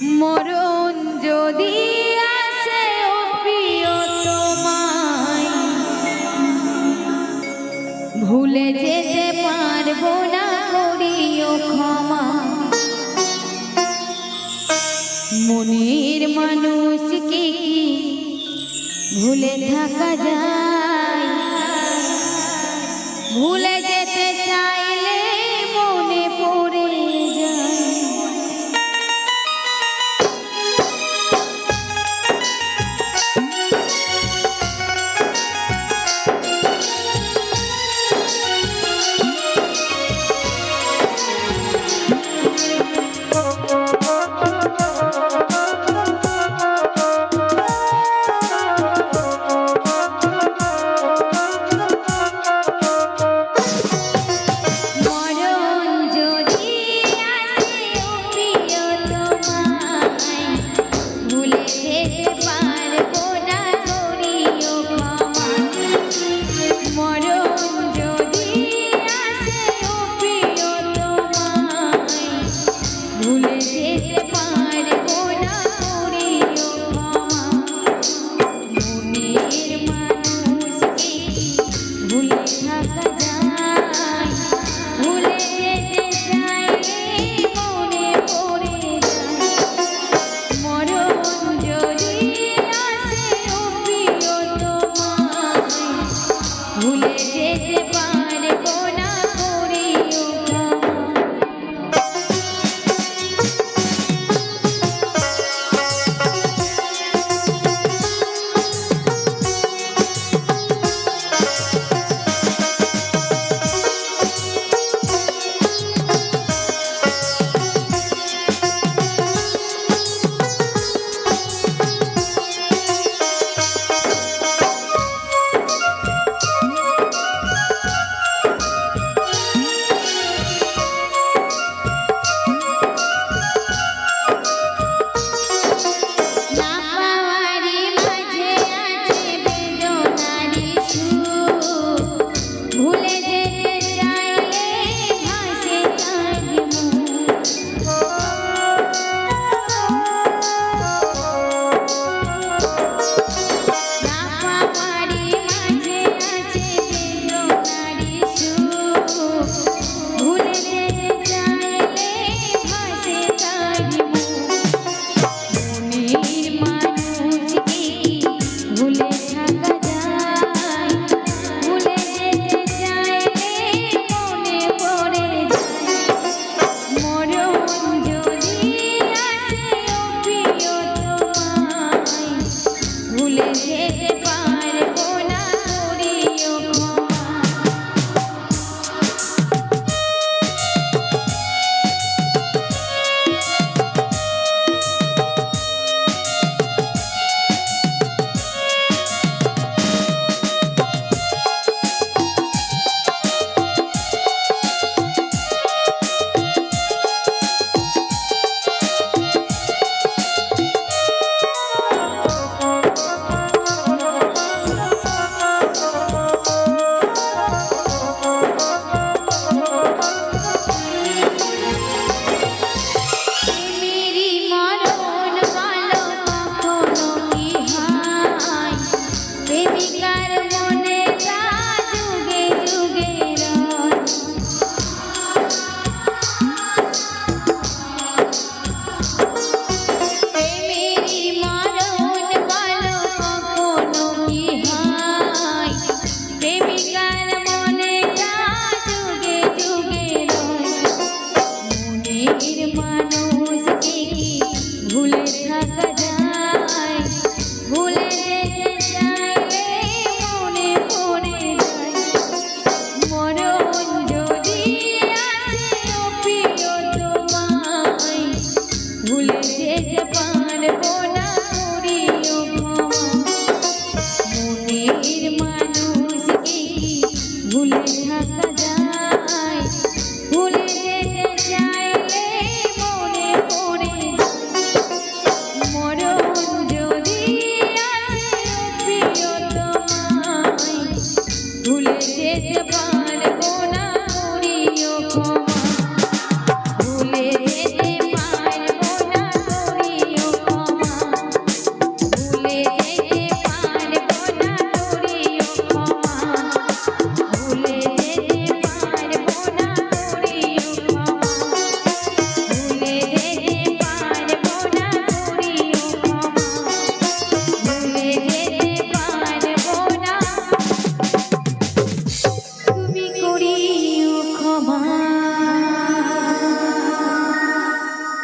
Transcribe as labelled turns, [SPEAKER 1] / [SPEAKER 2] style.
[SPEAKER 1] মরণ যদি আসে প্রিয় তোমায়, ভুলে যেতে পারব না করিও ক্ষমা। মনির মানুষ কি ভুলে থাকা যায়? ভুলে ಜಪ